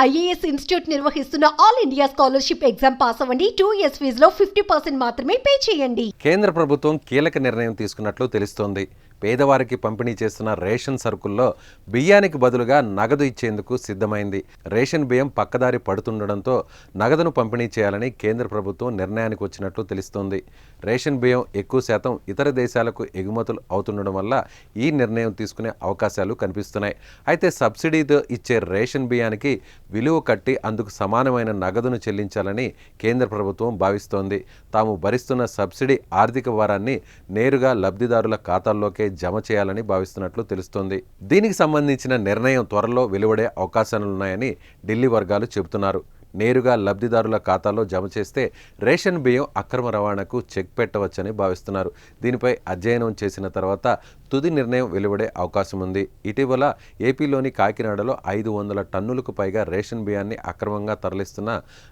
IAS institute నిర్వహిస్తున్న all India scholarship exam pass అవ్వండి. Two years ఫీజులో ఫిఫ్టీ పర్సెంట్ మాత్రమే పే చేయండి. కేంద్ర ప్రభుత్వం కీలక నిర్ణయం తీసుకున్నట్లు తెలుస్తోంది. పేదవారికి పంపిణీ చేస్తున్న రేషన్ సరుకుల్లో బియ్యానికి బదులుగా నగదు ఇచ్చేందుకు సిద్ధమైంది. రేషన్ బియ్యం పక్కదారి పడుతుండడంతో నగదును పంపిణీ చేయాలని కేంద్ర ప్రభుత్వం నిర్ణయానికి వచ్చినట్లు తెలుస్తోంది. రేషన్ బియ్యం ఎక్కువ శాతం ఇతర దేశాలకు ఎగుమతులు అవుతుండడం వల్ల ఈ నిర్ణయం తీసుకునే అవకాశాలు కనిపిస్తున్నాయి. అయితే సబ్సిడీతో ఇచ్చే రేషన్ బియ్యానికి విలువ కట్టి అందుకు సమానమైన నగదును చెల్లించాలని కేంద్ర ప్రభుత్వం భావిస్తోంది. తాము భరిస్తున్న సబ్సిడీ ఆర్థిక భారాన్ని నేరుగా లబ్ధిదారుల ఖాతాల్లోకే జమ చేయాలని భావిస్తున్నట్లు తెలుస్తోంది. దీనికి సంబంధించిన నిర్ణయం త్వరలో వెలువడే అవకాశాలున్నాయని ఢిల్లీ వర్గాలు చెబుతున్నారు. నేరుగా లబ్ధిదారుల ఖాతాలో జమ చేస్తే రేషన్ బియ్యం అక్రమ రవాణాకు చెక్ పెట్టవచ్చని భావిస్తున్నారు. దీనిపై అధ్యయనం చేసిన తర్వాత తుది నిర్ణయం వెలువడే అవకాశం ఉంది ఇటీవల ఏపీలోని కాకినాడలో ఐదు వందల టన్నులకు పైగా రేషన్ బియ్యాన్ని అక్రమంగా తరలిస్తున్న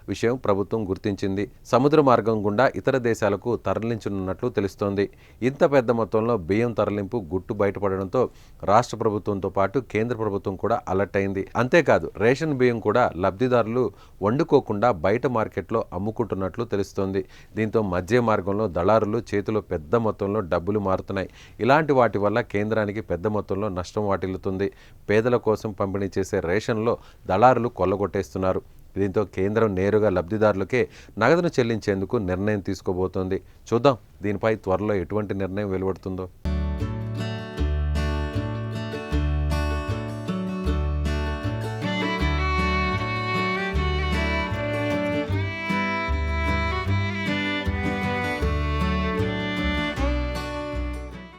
విషయం ప్రభుత్వం గుర్తించింది. సముద్ర మార్గం గుండా ఇతర దేశాలకు తరలించనున్నట్లు తెలుస్తోంది. ఇంత పెద్ద మొత్తంలో బియ్యం తరలింపు గుట్టు బయటపడడంతో రాష్ట్ర ప్రభుత్వంతో పాటు కేంద్ర ప్రభుత్వం కూడా అలర్ట్ అయింది. అంతేకాదు రేషన్ బియ్యం కూడా లబ్ధిదారులు వండుకోకుండా బయట మార్కెట్లో అమ్ముకుంటున్నట్లు తెలుస్తోంది. దీంతో మధ్య మార్గంలో దళారులు చేతిలో పెద్ద మొత్తంలో డబ్బులు మారుతున్నాయి. ఇలాంటి వాటి వల్ల కేంద్రానికి పెద్ద మొత్తంలో నష్టం వాటిల్లుతుంది. పేదల కోసం పంపిణీ చేసే రేషన్లో దళారులు కొల్లగొట్టేస్తున్నారు. దీంతో కేంద్రం నేరుగా లబ్ధిదారులకే నగదును చెల్లించేందుకు నిర్ణయం తీసుకోబోతోంది. చూద్దాం దీనిపై త్వరలో ఎటువంటి నిర్ణయం వెలువడుతుందో.